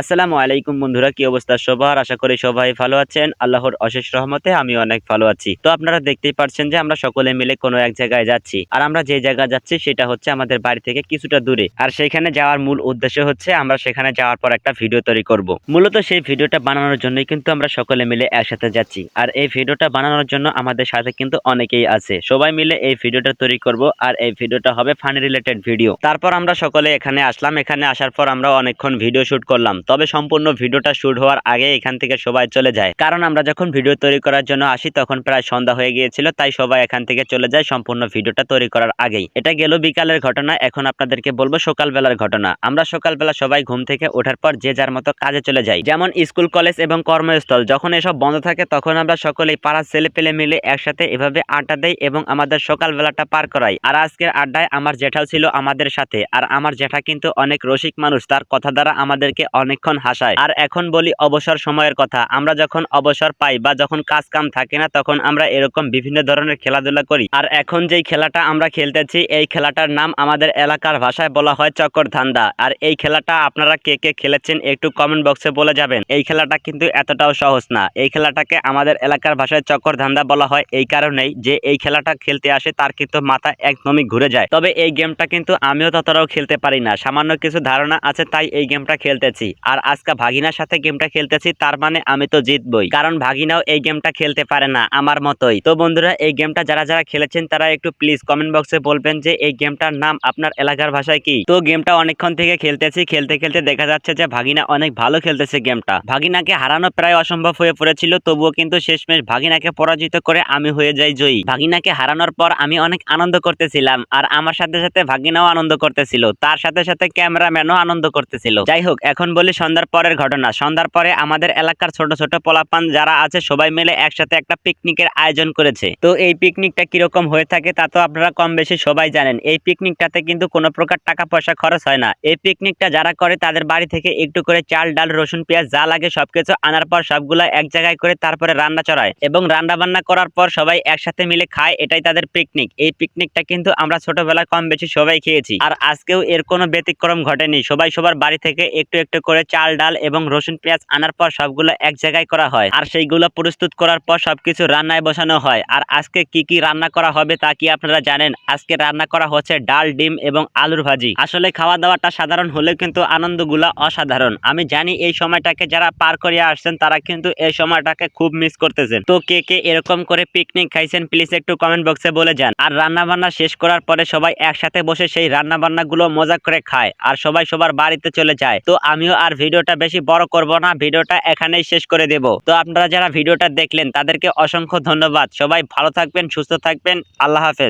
আসসালামু আলাইকুম বন্ধুরা, কি অবস্থা সবার? আশা করি সবাই ভালো আছেন। আল্লাহর অশেষ রহমতে আমি অনেক ভালো আছি। তো আপনারা দেখতেই পারছেন যে আমরা সকলে মিলে কোনো এক জায়গায় যাচ্ছি। আর আমরা যে জায়গায় যাচ্ছি সেটা হচ্ছে আমাদের বাড়ি থেকে কিছুটা দূরে। আর সেখানে যাওয়ার মূল উদ্দেশ্য হচ্ছে আমরা সেখানে যাওয়ার পর একটা ভিডিও তৈরি করব। মূলত সেই ভিডিওটা বানানোর জন্যই কিন্তু আমরা সকলে মিলে একসাথে যাচ্ছি। আর এই ভিডিওটা বানানোর জন্য আমাদের সাথে কিন্তু অনেকেই আছে। সবাই মিলে এই ভিডিওটা তৈরি করব। আর এই ভিডিওটা হবে ফানি রিলেটেড ভিডিও। তারপর আমরা সকলে এখানে আসলাম। এখানে আসার পর আমরা অনেকক্ষণ ভিডিও শুট করলাম। তবে সম্পূর্ণ ভিডিওটা শুট হওয়ার আগে এখান থেকে সবাই চলে যায়। কারণ আমরা যখন ভিডিও তৈরি করার জন্য আসি, তখন প্রায় সন্ধ্যা হয়ে গিয়েছিল, তাই সবাই এখান থেকে চলে যায় সম্পূর্ণ ভিডিওটা তৈরি করার আগেই। এটা গেল বিকালের ঘটনা, এখন আপনাদেরকে বলব সকালবেলার ঘটনা। আমরা সকালবেলা সবাই ঘুম থেকে ওঠার পর যে যার মতো কাজে চলে যাই। যেমন স্কুল, কলেজ এবং কর্মস্থল, যখন এসব বন্ধ থাকে, তখন আমরা সকলেই পাড়ার ছেলে পেলে মিলে একসাথে এভাবে আড্ডা দেই এবং আমাদের সকালবেলাটা পার করাই। আর আজকের আড্ডায় আমার জেঠাও ছিল আমাদের সাথে, আর আমার জেঠা কিন্তু অনেক রসিক মানুষ, তার কথা দ্বারা আমাদেরকে অনেকক্ষণ হাসায়। আর এখন বলি অবসর সময়ের কথা। আমরা যখন অবসর পাই বা যখন কাজ কাম থাকে না, তখন আমরা এরকম বিভিন্ন ধরনের খেলাধুলা করি। আর এখন যেই খেলাটা আমরা খেলতেছি, এই খেলাটার নাম আমাদের এলাকার ভাষায় বলা হয় চক্কর ধান্দা আর এই খেলাটা আপনারা কে কে খেলেছেন একটু কমেন্ট বক্সে বলে যাবেন। এই খেলাটা কিন্তু এতটাও সহজ না। এই খেলাটাকে আমাদের এলাকার ভাষায় চক্কর ধান্দা বলা হয়। এই কারণেই যে এই খেলাটা খেলতে আসে, তার কিন্তু মাথা একদমই ঘুরে যায়। তবে এই গেমটা কিন্তু আমিও ততটাও খেলতে পারি না। সামান্য কিছু ধারণা আছে, তাই এই গেমটা খেলতেছি। আর আজকে ভাগিনার সাথে গেমটা খেলতেছি, তার মানে আমি তো জিতবই। কারণ ভাগিনাও এই গেমটা খেলতে পারে না, আমার মতোই। তো বন্ধুরা, এই গেমটা যারা যারা খেলেছেন, তারা একটু প্লিজ কমেন্ট বক্সে বলবেন যে এই গেমটার নাম আপনার এলাকার ভাষায় কি? তো গেমটা অনেকক্ষণ থেকে খেলতেছি, খেলতে খেলতে দেখা যাচ্ছে যে ভাগিনা অনেক ভালো খেলতেছে গেমটা ভাগিনাকে হারানো প্রায় অসম্ভব হয়ে পড়েছিল, তবুও কিন্তু শেষমেশ ভাগিনাকে পরাজিত করে আমি হয়ে যাই জয়ী। ভাগিনাকে হারানোর পর আমি অনেক আনন্দ করতেছিলাম, আর আমার সাথে সাথে ভাগিনাও আনন্দ করতেছিল, তার সাথে সাথে ক্যামেরাম্যানও আনন্দ করতেছিল। যাই হোক, এখন বলি সন্ধ্যার পরের ঘটনা। সন্ধ্যার পরে আমাদের এলাকার ছোট ছোট পোলাপান যারা আছে, সবাই মিলে একসাথে একটা পিকনিকের আয়োজন করেছে। তো এই পিকনিকটা কীরকম হয়ে থাকে তা তো আপনারা কম বেশি সবাই জানেন। এই পিকনিকটাতে কিন্তু কোনো প্রকার টাকা পয়সা খরচ হয় না। এই পিকনিকটা যারা করে, তাদের বাড়ি থেকে একটু করে চাল, ডাল, রসুন, পেঁয়াজ যা লাগে সবকিছু আনার পর সবগুলা এক জায়গায় করে তারপরে রান্না চড়ায় এবং রান্না বান্না করার পর সবাই একসাথে মিলে খায়, এটাই তাদের পিকনিক এই পিকনিকটা কিন্তু আমরা ছোটবেলায় কম বেশি সবাই খেয়েছি। আর আজকেও এর কোনো ব্যতিক্রম ঘটেনি। সবাই সবার বাড়ি থেকে একটু একটু করে চাল, ডাল এবং রসুন, পেঁয়াজ আনার পর সবগুলো এক জায়গায় করা হয়। আর সেইগুলো প্রস্তুত করার পর সবকিছু রান্নায় বসানো হয়। আর আজকে কি কি রান্না করা হবে তা কি আপনারা জানেন? আজকে রান্না করা হচ্ছে ডাল, ডিম এবং আলুর ভাজি। আসলে খাওয়া দাওয়াটা সাধারণ হলেও কিন্তু আনন্দগুলা অসাধারণ। আমি জানি এই সময়টাকে যারা পার করে আসছেন, তারা কিন্তু এই সময়টাকে খুব মিস করতেছেন। তো কে কে এরকম করে পিকনিক খাইছেন প্লিজ একটু কমেন্ট বক্সে বলে যান। আর রান্না বান্না শেষ করার পরে সবাই একসাথে বসে সেই রান্না বান্না গুলো মজা করে খায়। আর সবাই সবার বাড়িতে চলে যায়। তো আমিও আর ভিডিওটা বেশি বড় করব না, ভিডিওটা এখানেই শেষ করে দেব। তো আপনারা যারা ভিডিওটা দেখলেন, তাদেরকে অসংখ্য ধন্যবাদ। সবাই ভালো থাকবেন, সুস্থ থাকবেন। আল্লাহ হাফেজ।